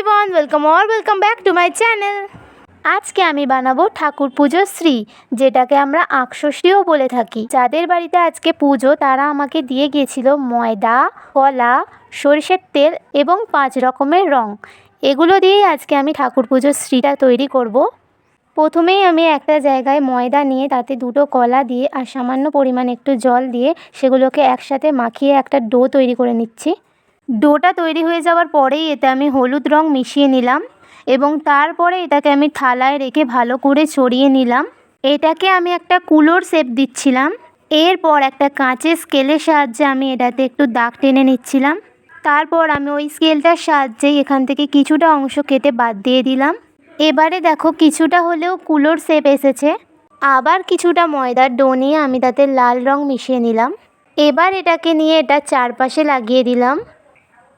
Everyone welcome or welcome back to my channel আজকে আমি বানাবো ঠাকুর পুজো শ্রী, যেটাকে আমরা আঁকষষ্ঠীও বলে থাকি। যাদের বাড়িতে আজকে পুজো, তারা আমাকে দিয়ে গিয়েছিল ময়দা, কলা, সরিষের তেল এবং পাঁচ রকমের রং। এগুলো দিয়েই আজকে আমি ঠাকুর পুজোর শ্রীটা তৈরি করব। প্রথমেই আমি একটা জায়গায় ময়দা নিয়ে, তাতে দুটো কলা দিয়ে আর সামান্য পরিমাণ একটু জল দিয়ে, সেগুলোকে একসাথে মাখিয়ে একটা ডো তৈরি করে নিচ্ছি। ডোটা তৈরি হয়ে যাওয়ার পরেই এতে আমি হলুদ রং মিশিয়ে নিলাম এবং তারপরে এটাকে আমি থালায় রেখে ভালো করে ছড়িয়ে নিলাম। এটাকে আমি একটা কুলোর শেপ দিচ্ছিলাম। এরপর একটা কাঁচের স্কেলের সাহায্যে আমি এটাতে একটু দাগ টেনে নিচ্ছিলাম। তারপর আমি ওই স্কেলটার সাহায্যেই এখান থেকে কিছুটা অংশ কেটে বাদ দিয়ে দিলাম। এবারে দেখো কিছুটা হলেও কুলোর শেপ এসেছে। আবার কিছুটা ময়দার ডো নিয়ে আমি তাতে লাল রং মিশিয়ে নিলাম। এবার এটাকে নিয়ে এটা চারপাশে লাগিয়ে দিলাম।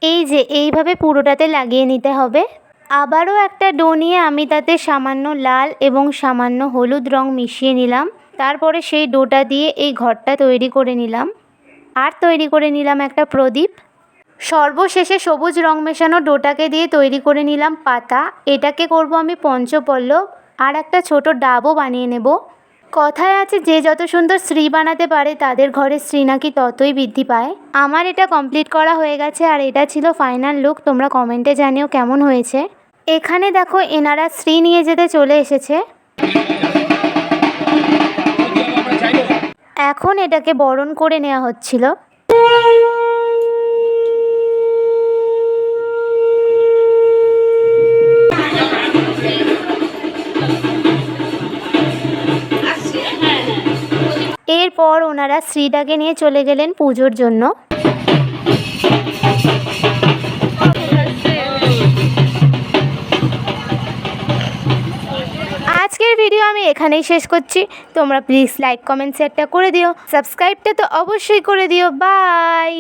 এই যে, এইভাবে পুরোটাতে লাগিয়ে নিতে হবে। আবারও একটা ডো নিয়ে আমি তাতে সামান্য লাল এবং সামান্য হলুদ রং মিশিয়ে নিলাম। তারপরে সেই ডোটা দিয়ে এই ঘরটা তৈরি করে নিলাম। আর তৈরি করে নিলাম একটা প্রদীপ। সর্বশেষে সবুজ রং মেশানো ডোটাকে দিয়ে তৈরি করে নিলাম পাতা। এটাকে করব আমি পঞ্চপল্লব। আর একটা ছোট ডাবও বানিয়ে নেব। কথায় আছে যে যত সুন্দর শ্রী বানাতে পারে, তাদের ঘরে শ্রী নাকি ততই বৃদ্ধি পায়। আমার এটা কমপ্লিট করা হয়ে গেছে আর এটা ছিল ফাইনাল লুক তোমরা কমেন্টে জানিও কেমন হয়েছে। এখানে দেখো এনারা শ্রী নিয়ে যেতে চলে এসেছে। এখন এটাকে বরণ করে নেওয়া হচ্ছিল। এরপর ওনারা শ্রীটাকে নিয়ে চলে গেলেন পুজোর জন্য। আজকের ভিডিও আমি এখানেই শেষ করছি। তোমরা প্লিজ লাইক কমেন্ট শেয়ারটা করে দিও। সাবস্ক্রাইবটা তো অবশ্যই করে দিও। বাই